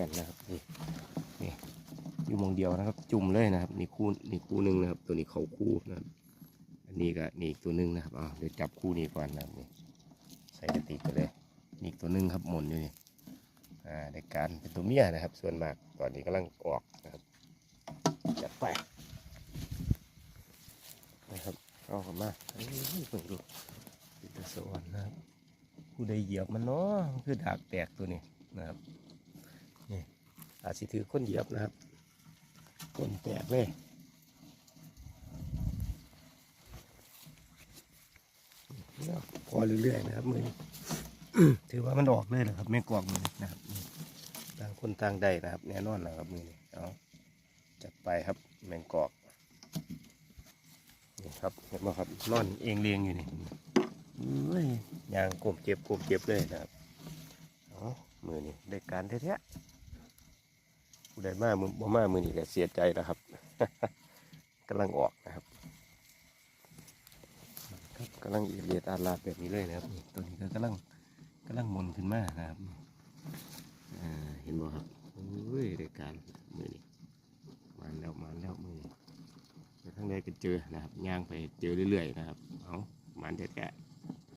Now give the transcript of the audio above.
กันนะครับนี่นี่อยู่มองเดียวนะครับ จุ่มเลยนะครับนี่คู่นี่คู่หนึ่งนะครับ ตัวนี้เขาคู่นะครับ อันนี้ก็นี่อีกตัวหนึ่งนะครับอ่าเดี๋ยวจับคู่นี้ก่อนนะครับนี่ใส่กระติกไปเลยนี่อีกตัวหนึ่งครับหมุนอยู่นี่อ่าในการเป็นตัวเมียนะครับ ส่วนมากตอนนี้กำลังออกนะครับจัดไปนะครับเอาเข้ามาเอ้ยเพิ่งดูเป็นตัวสวรรค์นะครับผู้ใดเหยียบมันเนาะมันคือดากแตกตัวนี้นะครับ อาจสิถือคนเหยียบนะครับก้นแตกเลยพอเรื่อยๆนะครับมือถือว่ามันออกเลยนะครับไม่กวางมือนี้นะครับต่างคนต่างได้นะครับแน่นอนนะครับมือนี้เอาจัดไปครับแมงกอกนี่ครับเห็นไหมครับนอนเองเลียงอยู่นี่เอ้ยยางกลมเจ็บกลมเจ็บเลยนะครับเอามือนี่ได้การแท้ๆ ผู้ใดมามือบ่มามือนี่ก็เสียใจนะครับกำลังออกนะครับครับกำลังอีเลียดอาลาแบบนี้เลยนะครับนี่ตัวนี้ก็กำลังกำลังมนขึ้นมากนะครับเห็นบ่ครับเอ้ยได้การมือนี่มาแล้วมาแล้วมือนี่ไปข้างในก็เจอนะครับย่างไปเจอเรื่อยๆนะครับเอามันแท้ๆ